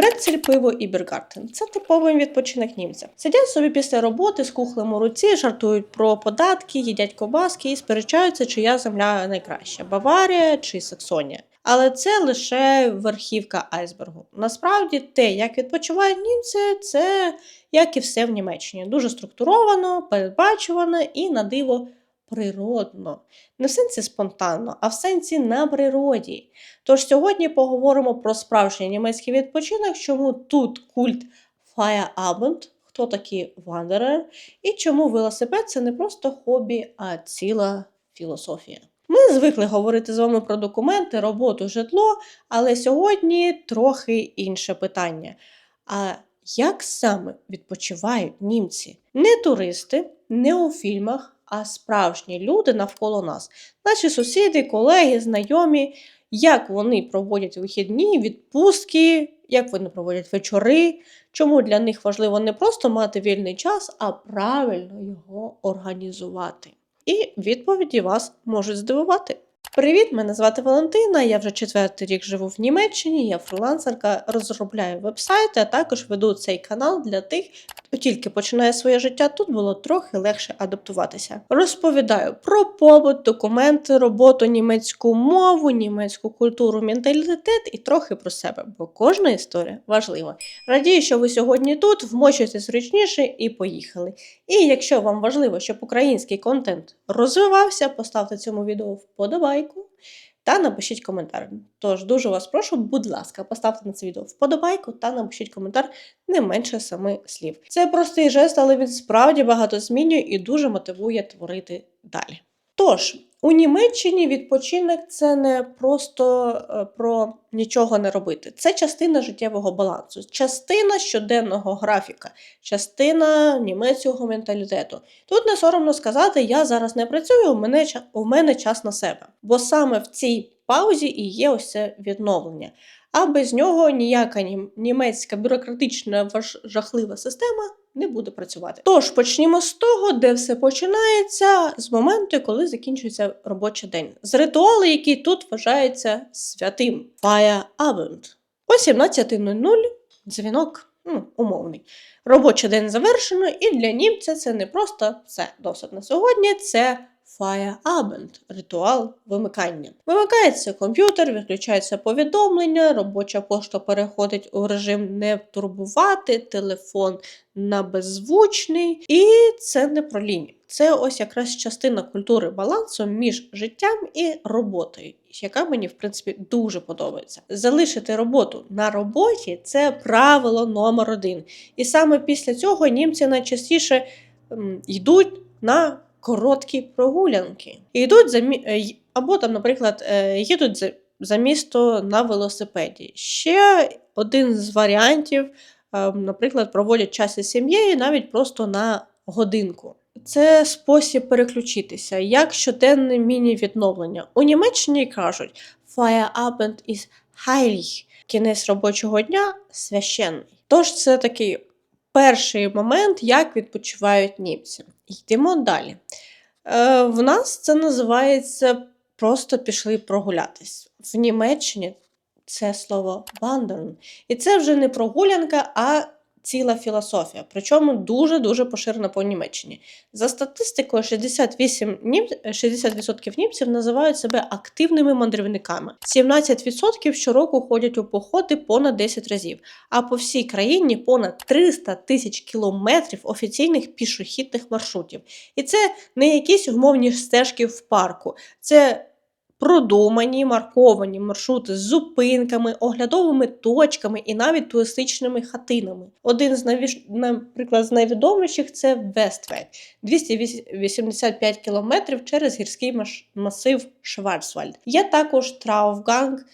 Брецель, пиво і біргартен. Це типовий відпочинок німця. Сидять собі після роботи з кухлем у руці, жартують про податки, їдять ковбаски і сперечаються, чия земля найкраща Баварія чи Саксонія. Але це лише верхівка айсбергу. Насправді, те, як відпочивають німці, це як і все в Німеччині. Дуже структуровано, передбачувано і на диво природно. Не в сенсі спонтанно, а в сенсі на природі. Тож сьогодні поговоримо про справжній німецький відпочинок, чому тут культ Feierabend, хто такі вандерер, і чому велосипед це не просто хобі, а ціла філософія. Ми звикли говорити з вами про документи, роботу, житло, але сьогодні трохи інше питання. А як саме відпочивають німці? Не туристи, не у фільмах, а справжні люди навколо нас, наші сусіди, колеги, знайомі, як вони проводять вихідні, відпустки, як вони проводять вечори, чому для них важливо не просто мати вільний час, а правильно його організувати. І відповіді вас можуть здивувати. Привіт, мене звати Валентина. Я вже четвертий рік живу в Німеччині. Я фрилансерка, розробляю вебсайти, а також веду цей канал для тих, хто тільки починає своє життя. Тут було трохи легше адаптуватися. Розповідаю про побут, документи, роботу, німецьку мову, німецьку культуру, менталітет і трохи про себе, бо кожна історія важлива. Радію, що ви сьогодні тут, вмочуйте зручніше і поїхали. І якщо вам важливо, щоб український контент розвивався, поставте цьому відео вподобайку та напишіть коментар. Тож дуже вас прошу, будь ласка, поставте на це відео вподобайку та напишіть коментар не менше семи слів. Це простий жест, але він справді багато змінює і дуже мотивує творити далі. Тож, у Німеччині відпочинок це не просто е, про нічого не робити. Це частина життєвого балансу, частина щоденного графіка, частина німецького менталітету. Тут не соромно сказати, я зараз не працюю, у мене, у мене час на себе. Бо саме в цій паузі і є ось це відновлення. А без нього ніяка німецька бюрократична жахлива система не буде працювати. Тож почнімо з того, де все починається з моменту, коли закінчується робочий день. З ритуалу, який тут вважається святим Feierabend. О 17.00 дзвінок ну, умовний. Робочий день завершено, і для німця це не просто все досить на сьогодні, це Feierabend – ритуал вимикання. Вимикається комп'ютер, відключається повідомлення, робоча пошта переходить у режим не турбувати, телефон на беззвучний. І це не про лінію. Це ось якраз частина культури балансу між життям і роботою, яка мені, в принципі, дуже подобається. Залишити роботу на роботі це правило номер один. І саме після цього німці найчастіше м, йдуть на короткі прогулянки. Йдуть за мі- е, або там, наприклад, е, їдуть за, за місто на велосипеді. Ще один з варіантів, е, наприклад, проводять час із сім'єю навіть просто на годинку. Це спосіб переключитися, як щоденне міні-відновлення. У Німеччині кажуть Feierabend ist heilig. Кінець робочого дня священний. Тож це такий перший момент, як відпочивають німці. Йдемо далі. Е, в нас це називається просто пішли прогулятись. В Німеччині це слово wandern. І це вже не прогулянка, а ціла філософія. Причому дуже-дуже поширена по Німеччині. За статистикою, 68 нім... 60% німців називають себе активними мандрівниками. 17% щороку ходять у походи понад 10 разів. А по всій країні понад 300 тисяч кілометрів офіційних пішохідних маршрутів. І це не якісь умовні стежки в парку, це продумані марковані маршрути з зупинками, оглядовими точками і навіть туристичними хатинами. Один з найвіш... наприклад, з найвідоміших це Вествек 285 кілометрів через гірський масив Шварцвальд. Є також Трауфганг,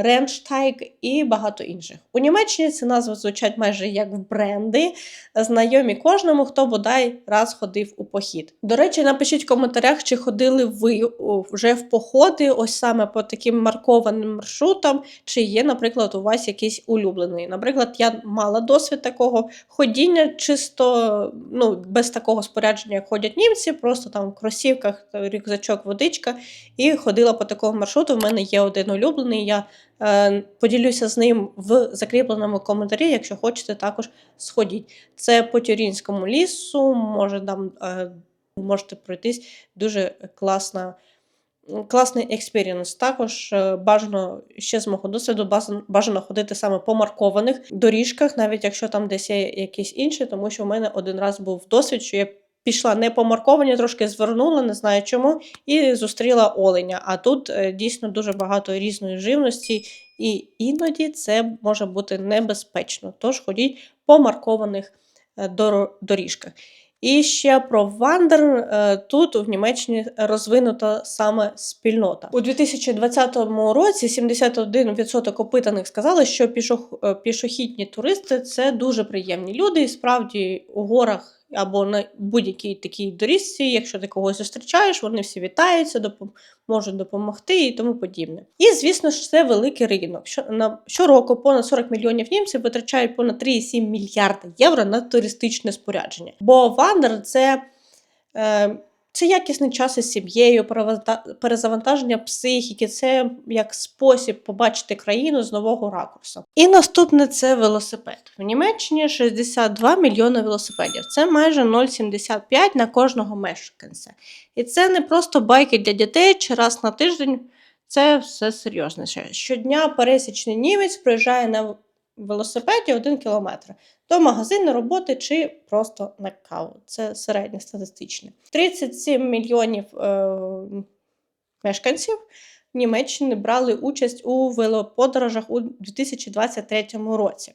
Ренштайг і багато інших. У Німеччині ці назви звучать майже як в бренди, знайомі кожному, хто бодай раз ходив у похід. До речі, напишіть в коментарях, чи ходили ви вже в походи, ось саме по таким маркованим маршрутам, чи є, наприклад, у вас якийсь улюблений. Наприклад, я мала досвід такого ходіння, чисто ну, без такого спорядження, як ходять німці, просто там в кросівках, рюкзачок, водичка, і ходила по такому маршруту. В мене є один улюблений. Я е, поділюся з ним в закріпленому коментарі, якщо хочете, також сходіть. Це по Тюрінському лісу, може там е, можете пройтись дуже класна. Класний експірієнс. Також е, бажано ще з мого досвіду бажано ходити саме по маркованих доріжках, навіть якщо там десь є якісь інші, тому що в мене один раз був досвід, що я пішла не по марковані, трошки звернула, не знаю чому, і зустріла оленя. А тут е, дійсно дуже багато різної живності, і іноді це може бути небезпечно. Тож ходіть по маркованих е, доріжках. І ще про Вандер. Е, Тут в Німеччині розвинута саме спільнота. У 2020 році 71% опитаних сказали, що пішох- пішохідні туристи це дуже приємні люди. І справді у горах або на будь-якій такій доріжці, якщо ти когось зустрічаєш, вони всі вітаються, допом- можуть допомогти і тому подібне. І звісно ж, це великий ринок. Що на щороку понад 40 мільйонів німців витрачають понад 3,7 мільярда євро на туристичне спорядження. Бо вандер це. Е, це якісний час із сім'єю, перезавантаження психіки, це як спосіб побачити країну з нового ракурсу. І наступне це велосипед. В Німеччині 62 мільйони велосипедів. Це майже 0,75 на кожного мешканця. І це не просто байки для дітей чи раз на тиждень. Це все серйозніше. Щодня пересічний німець проїжджає на велосипеді 1 кілометр до магазину роботи чи просто на каву. Це середнє статистичне. 37 мільйонів е, мешканців Німеччини брали участь у велоподорожах у 2023 році.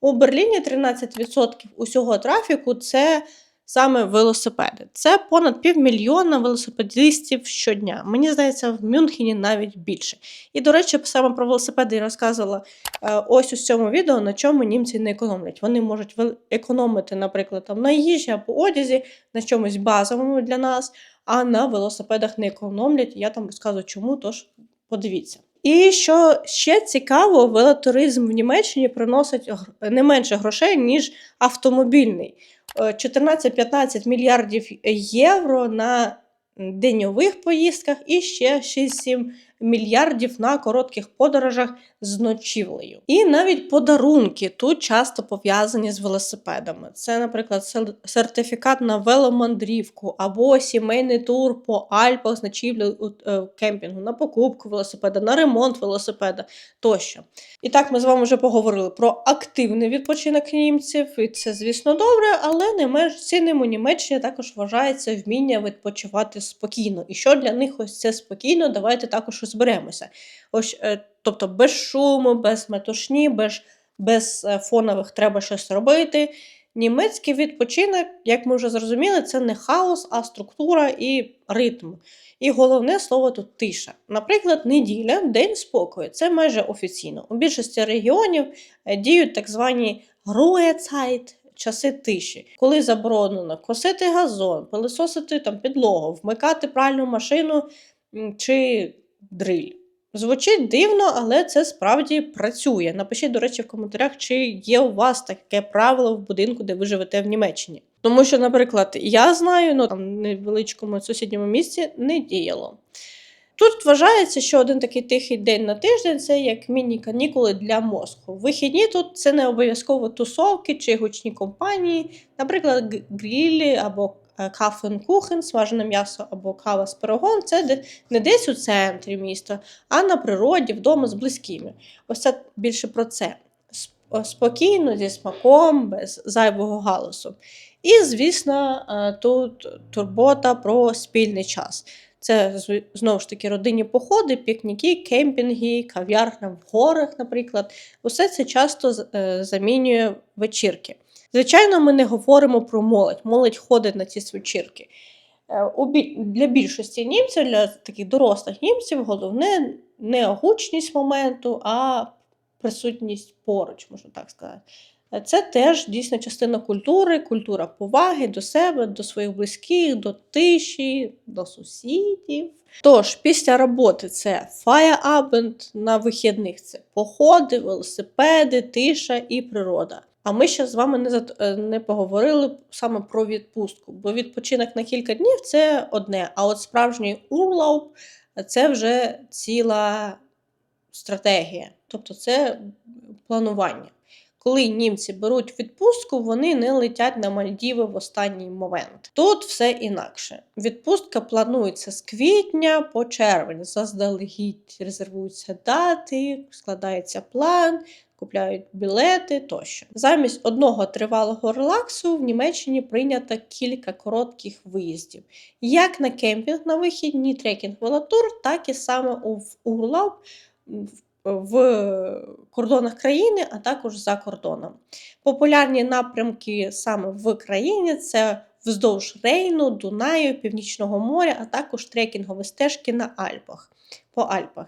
У Берліні 13% усього трафіку це саме велосипеди. Це понад півмільйона велосипедистів щодня. Мені здається, в Мюнхені навіть більше. І, до речі, саме про велосипеди я розказувала е, ось у цьому відео, на чому німці не економлять. Вони можуть економити, наприклад, там, на їжі або одязі, на чомусь базовому для нас, а на велосипедах не економлять. Я там розказую, чому, тож подивіться. І що ще цікаво, велотуризм в Німеччині приносить не менше грошей, ніж автомобільний. Е, 14-15 мільярдів євро на деньових поїздках і ще 6-7 мільярдів на коротких подорожах з ночівлею. І навіть подарунки тут часто пов'язані з велосипедами. Це, наприклад, сертифікат на веломандрівку або сімейний тур по Альпах з ночівлею е, кемпінгу, на покупку велосипеда, на ремонт велосипеда тощо. І так ми з вами вже поговорили про активний відпочинок німців, і це, звісно, добре, але не менш цінним у Німеччині також вважається вміння відпочивати спокійно. І що для них ось це спокійно, давайте також розберемося. Ось, е, тобто без шуму, без метушні, без, без е, фонових треба щось робити. Німецький відпочинок, як ми вже зрозуміли, це не хаос, а структура і ритм. І головне слово тут тиша. Наприклад, неділя, день спокою. Це майже офіційно. У більшості регіонів е, діють так звані Ruhezeit, часи тиші, коли заборонено косити газон, пилисосити там підлогу, вмикати пральну машину чи дриль. Звучить дивно, але це справді працює. Напишіть, до речі, в коментарях, чи є у вас таке правило в будинку, де ви живете в Німеччині. Тому що, наприклад, я знаю, ну там невеличкому сусідньому місці не діяло. Тут вважається, що один такий тихий день на тиждень це як міні-канікули для мозку. Вихідні тут це не обов'язково тусовки чи гучні компанії, наприклад, грілі або кафен-кухен, смажене м'ясо або кава з пирогом. Це не десь у центрі міста, а на природі, вдома з близькими. Ось це більше про це. Е, Спокійно, зі смаком, без зайвого галасу. І, звісно, е, тут турбота про спільний час. Це знову ж таки родинні походи, пікніки, кемпінги, кав'ярня в горах, наприклад. Усе це часто е, замінює вечірки. Звичайно, ми не говоримо про молодь. Молодь ходить на ці вечірки. Е, Для більшості німців, для таких дорослих німців, головне не гучність моменту, а присутність поруч, можна так сказати. Е, Це теж дійсно частина культури, культура поваги до себе, до своїх близьких, до тиші, до сусідів. Тож, після роботи це фаєабенд, на вихідних це походи, велосипеди, тиша і природа. А ми ще з вами не, е, не поговорили саме про відпустку, бо відпочинок на кілька днів це одне, а от справжній урлауп це вже ціла стратегія, тобто це планування. Коли німці беруть відпустку, вони не летять на Мальдіви в останній момент. Тут все інакше. Відпустка планується з квітня по червень. Заздалегідь резервуються дати, складається план, купляють білети тощо. Замість одного тривалого релаксу в Німеччині прийнято кілька коротких виїздів, як на кемпінг на вихідні трекінг велотур, так і саме у в Урлау в кордонах країни, а також за кордоном. Популярні напрямки саме в країні це вздовж Рейну, Дунаю, Північного моря, а також трекінгові стежки на Альпах по Альпах.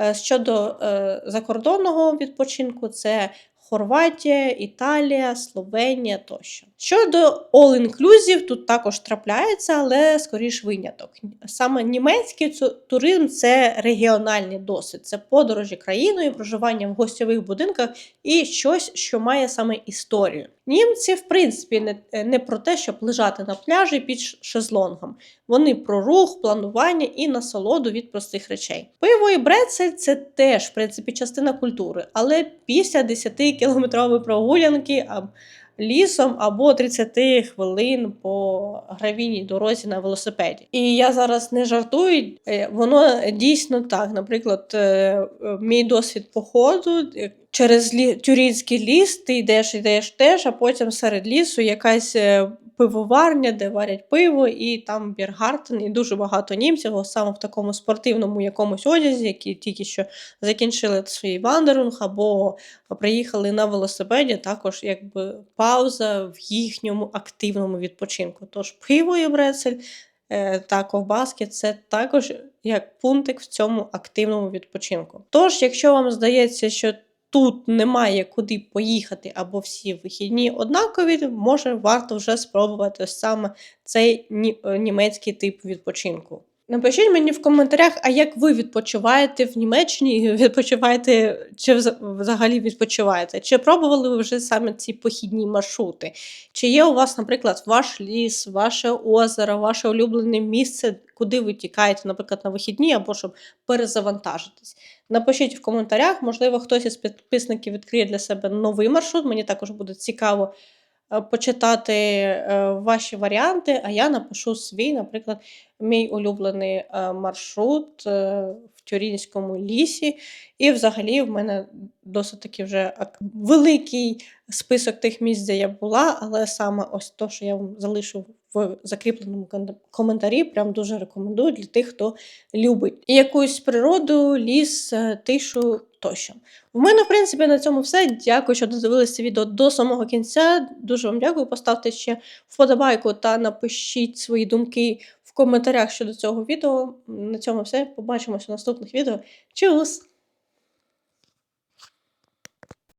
Е, Щодо е, закордонного відпочинку, це Хорватія, Італія, Словенія тощо. Щодо all-inclusive, тут також трапляється, але скоріш виняток. Саме німецький туризм це регіональний досвід, це подорожі країною, проживання в гостьових будинках і щось, що має саме історію. Німці, в принципі, не, не про те, щоб лежати на пляжі під шезлонгом. Вони про рух, планування і насолоду від простих речей. Пиво і брецель це теж, в принципі, частина культури, але після 10-кілометрової прогулянки а, лісом або 30 хвилин по гравійній дорозі на велосипеді. І я зараз не жартую, е, воно дійсно так. Наприклад, е, е, мій досвід походу. Через лі... Тюрінський ліс ти йдеш, йдеш теж, а потім серед лісу якась пивоварня, де варять пиво, і там Біргартен, і дуже багато німців, саме в такому спортивному якомусь одязі, які тільки що закінчили свій вандерунг або приїхали на велосипеді, також якби пауза в їхньому активному відпочинку. Тож пиво і брецель е, та ковбаски це також як пунктик в цьому активному відпочинку. Тож, якщо вам здається, що тут немає куди поїхати, або всі вихідні однакові, може варто вже спробувати саме цей е, німецький тип відпочинку. Напишіть мені в коментарях, а як ви відпочиваєте в Німеччині? Відпочиваєте чи взагалі відпочиваєте? Чи пробували ви вже саме ці похідні маршрути? Чи є у вас, наприклад, ваш ліс, ваше озеро, ваше улюблене місце, куди ви тікаєте, наприклад, на вихідні або щоб перезавантажитись? Напишіть в коментарях, можливо, хтось із підписників відкриє для себе новий маршрут. Мені також буде цікаво е, почитати е, ваші варіанти, а я напишу свій, наприклад, мій улюблений е, маршрут е, в Тюрінському лісі. І взагалі в мене досить таки вже великий список тих місць, де я була, але саме ось то, що я вам залишу в закріпленому коментарі, прям дуже рекомендую для тих, хто любить і якусь природу, ліс, е, тишу тощо. В мене, в принципі, на цьому все. Дякую, що додивилися відео до самого кінця. Дуже вам дякую. Поставте ще вподобайку та напишіть свої думки в коментарях щодо цього відео. На цьому все. Побачимося в наступних відео. Чус!